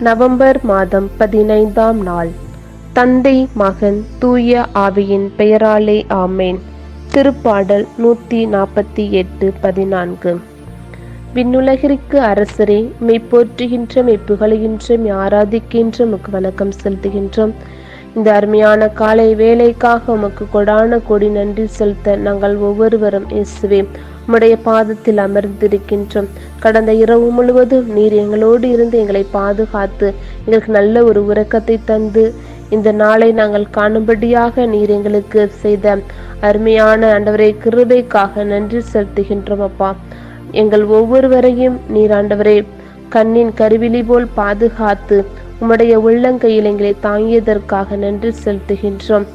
November மாதம் பதினைந்தாம் நாள். தந்தை மகன் தூய ஆவியின் பெயராலே ஆமேன். திருப்பாடல் நூற்றி நாற்பத்தி எட்டு பதினான்கு. விண்ணுலகிற்கு அரசரே மெய் போற்றுகின்ற மெய் புகழுகின்ற ஆராதிக்கின்ற உமக்கு வணக்கம் செலுத்துகின்றோம். இந்த அருமையான காலை வேலைக்காக உமக்கு கொடான கொடி நன்றி செலுத்த நாங்கள் ஒவ்வொருவரும் இயேசுவே. உம்முடைய பாதத்தில் அமர்ந்திருக்கின்றோம். கடந்த இரவு முழுவதும் நீர் எங்களோடு இருந்து எங்களை பாதுகாத்து எங்களுக்கு நல்ல ஒரு உறக்கத்தை தந்து இந்த நாளை நாங்கள் காணும்படியாக நீர் எங்களுக்கு செய்த அருமையான ஆண்டவரை கிருபைக்காக நன்றி செலுத்துகின்றோம் அப்பா. எங்கள் ஒவ்வொருவரையும் நீர் ஆண்டவரே கண்ணின் கருவிழி போல் பாதுகாத்து உம்முடைய உள்ளங்கையில் எங்களை தாங்கியதற்காக நன்றி செலுத்துகின்றோம்.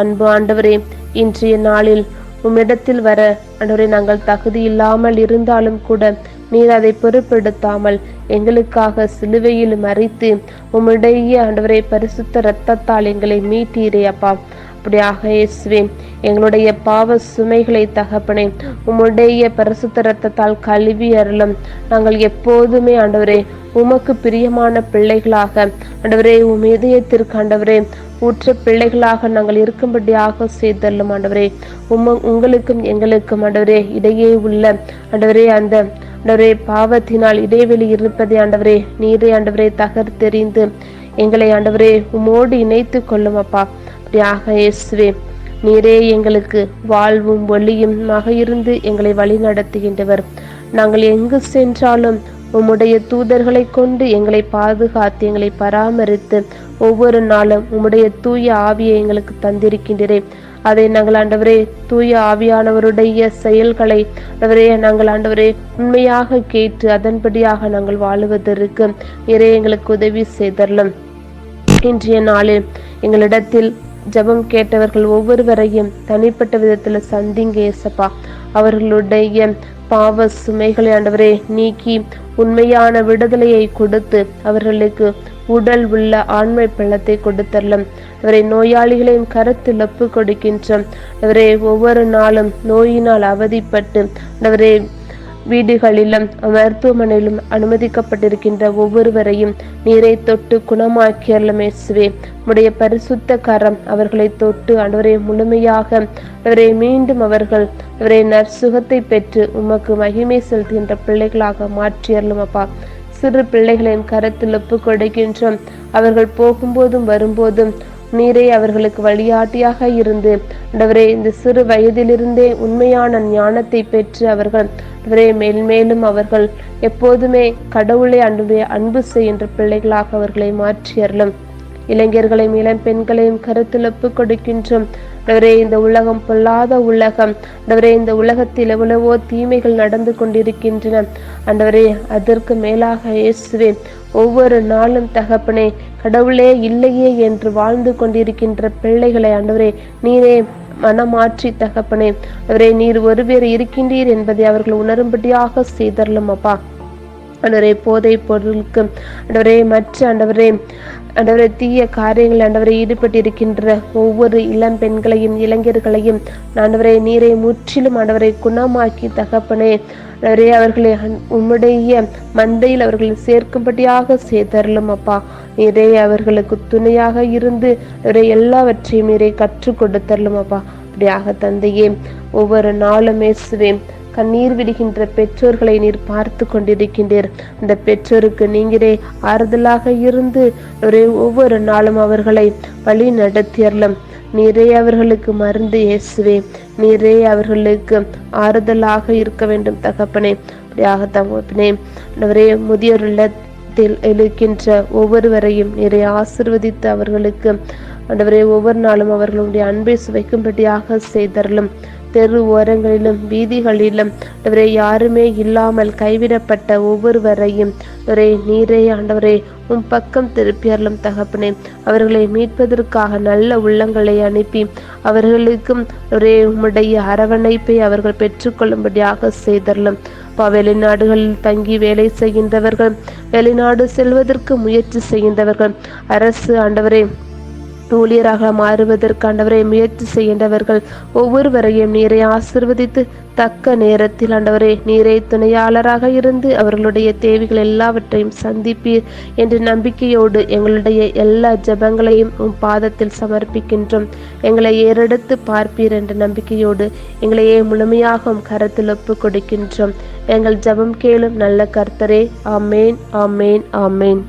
அன்பு ஆண்டவரே இன்றைய நாளில் உம்மிடத்தில் வர ஆண்டவரே நாங்கள் தகுதி இல்லாமல் இருந்தாலும் கூட நீர் அதை பொருட்படுத்தாமல் எங்களுக்காக சிலுவையில் மறித்து உம்முடைய ஆண்டவரை பரிசுத்த இரத்தத்தால் எங்களை மீட்டீரே அப்பா. அப்படியாக இயேசுவே எங்களுடைய பாவ சுமைகளை தகப்பனே உம்முடைய பரிசுத்த ரத்தத்தால் கழுவி அருளும். நாங்கள் எப்போதுமே ஆண்டவரே உமக்கு பிரியமான பிள்ளைகளாக ஆண்டவரே உம் இதயத்திற்கு ஆண்டவரே ஊற்ற பிள்ளைகளாக நாங்கள் இருக்கும்படியாக செய்தல்லும் ஆண்டவரே. உம உங்களுக்கும் எங்களுக்கும் ஆண்டவரே இடையே உள்ள ஆண்டவரே அந்த ஆண்டவரே பாவத்தினால் இடைவெளி இருப்பதை ஆண்டவரே நீரை ஆண்டவரே தகர்த்தெறிந்து எங்களை ஆண்டவரே உமோடு இணைத்து கொள்ளும் அப்பா. தியாக இயேசுவே நீரே எங்களுக்கு வாழ்வும் ஒளியுமாக இருந்து எங்களை வழி நடத்துகின்றவர். நாங்கள் எங்கு சென்றாலும் உம்முடைய தூதர்களை கொண்டு எங்களை பாதுகாத்து எங்களை பராமரித்து ஒவ்வொரு நாளும் உம்முடைய தூய ஆவியை எங்களுக்கு தந்திருக்கின்றேன் அதை நாங்கள் ஆண்டவரே தூய ஆவியானவருடைய செயல்களை ஆண்டவரே நாங்கள் ஆண்டவரே உண்மையாக கேட்டு அதன்படியாக நாங்கள் வாழுவதற்கு இறை எங்களுக்கு உதவி செய்தரலும். இன்றைய நாளில் எங்களிடத்தில் ஜெபம் கேட்டவர்கள் ஒவ்வொருவரையும் தனிப்பட்ட விதத்தில் சந்திங்க ஏசப்பா அவர்களுடைய பாவ சுமைகளை ஆண்டவரே நீக்கி உண்மையான விடுதலையை கொடுத்து அவர்களுக்கு உடல் உள்ள ஆண்மை பள்ளத்தை கொடுத்தரலும். அவரை நோயாளிகளையும் கருத்தில் ஒப்பு கொடுக்கின்றோம். அவரே ஒவ்வொரு நாளும் நோயினால் அவதிப்பட்டு அவரே வீடுகளிலும் மருத்துவமனையிலும் அனுமதிக்கப்பட்டிருக்கின்ற ஒவ்வொருவரையும் நீரை தொட்டு குணமாக்கியர்லம் இயேசுவே. உடைய பரிசுத்த கரம் அவர்களை தொட்டு அவரை முழுமையாக அவரை மீண்டும் அவர்கள் அவரை நற்சுகத்தை பெற்று உமக்கு மகிமை செலுத்துகின்ற பிள்ளைகளாக மாற்றியறலும் அப்பா. சிறு பிள்ளைகளின் கரத்தில் ஒப்பு கொடுக்கின்றோம் அவர்கள் போகும்போதும் வரும்போதும் நீரே அவர்களுக்கு வழிகாட்டியாக இருந்து. ஆண்டவரே இந்த சிறு வயதிலிருந்தே உண்மையான ஞானத்தை பெற்று அவர்கள் ஆண்டவரே மேல்மேலும் அவர்கள் எப்போதுமே கடவுளை அன்பு அன்பு செய்கின்ற பிள்ளைகளாக அவர்களை மாற்றியறலும் இளைஞர்களையும் இளம் பெண்களையும் கருத்தில் கொடுக்கின்றும் கொடுக்கின்றோம். ஆண்டவரே இந்த உலகம் பொல்லாத உலகம். ஆண்டவரே இந்த உலகத்தில் எவ்வளவோ தீமைகள் நடந்து கொண்டிருக்கின்றன. ஆண்டவரே அதற்கு மேலாக இயேசுவே ஒவ்வொரு நாளும் தகப்பனே கடவுளே இல்லையே என்று வாழ்ந்து கொண்டிருக்கின்ற பிள்ளைகளை ஆண்டவரே நீரே மனமாற்றி தகப்பனே. அவரே நீர் ஒருவர் இருக்கின்றீர் என்பதை அவர்கள் உணரும்படியாக செய்தரலும் அப்பா. ஆண்டவரே போதை பொருளுக்கு. அன்றவரே மற்ற அண்டவரே ஆண்டவரே தீய காரியங்கள் ஆண்டவரை ஈடுபட்டிருக்கின்ற ஒவ்வொரு இளம் பெண்களையும் இளைஞர்களையும் ஆண்டவரை நீரை முற்றிலும் ஆண்டவரை குணமாக்கி தகப்பனே. ஆண்டவரே அவர்களை உம்முடைய மந்தையில் அவர்களை சேர்க்கும்படியாக செய்தரலும் அப்பா. நீரே அவர்களுக்கு துணையாக இருந்து அவரை எல்லாவற்றையும் நீரை கற்றுக் கொடுத்தரலும் அப்பா. அப்படியாக தந்தையே ஒவ்வொரு நாளும் இயேசுவேன் கண்ணீர் விடுகின்ற பெற்றோர்களை நீர் பார்த்து கொண்டிருக்கின்றீர். அந்த பெற்றோருக்கு நீங்களே ஆறுதலாக இருந்து ஒரே ஒவ்வொரு நாளும் அவர்களை வழி நடத்தியறலாம் நீரே அவர்களுக்கு மருந்து இயேசுவே நீரே அவர்களுக்கு ஆறுதலாக இருக்க வேண்டும் தகப்பனே. அப்படியாக தகப்பனே ஒரே முதியோர் இல்லத்தில் இருக்கின்ற ஒவ்வொருவரையும் நீரை ஆசிர்வதித்து அவர்களுக்கு ஆண்டவரே ஒவ்வொரு நாளும் அவர்களுடைய அன்பை சுவைக்கும்படியாக செய்தரலும். தெரு ஓரங்களிலும் வீதிகளிலும் அவரை யாருமே இல்லாமல் கைவிடப்பட்ட ஒவ்வொருவரையும் ஒரே நீரே ஆண்டவரே உம் பக்கம் திருப்பியறலும் தகப்பனே. அவர்களை மீட்பதற்காக நல்ல உள்ளங்களை அனுப்பி அவர்களுக்கும் ஒரே உம்முடைய அரவணைப்பை அவர்கள் பெற்றுக்கொள்ளும்படியாக செய்தரலும் அப்பா வெளிநாடுகளில் தங்கி வேலை செய்கின்றவர்கள் வெளிநாடு செல்வதற்கு முயற்சி செய்கின்றவர்கள் அரசு ஆண்டவரே ஊழியராக மாறுவதற்காண்டவரை முயற்சி செய்கின்றவர்கள் ஒவ்வொருவரையும் நீரை ஆசிர்வதித்து தக்க நேரத்தில் ஆண்டவரே நீரை துணையாளராக இருந்து அவர்களுடைய தேவைகள் எல்லாவற்றையும் சந்திப்பீர் என்ற நம்பிக்கையோடு எங்களுடைய எல்லா ஜெபங்களையும் உம் பாதத்தில் சமர்ப்பிக்கின்றோம். எங்களை ஏறெடுத்து பார்ப்பீர் என்ற நம்பிக்கையோடு எங்களையே முழுமையாகவும் கரத்தில் ஒப்பு கொடுக்கின்றோம். எங்கள் ஜெபம் கேளும் நல்ல கர்த்தரே. ஆமேன் ஆமேன் ஆமேன்.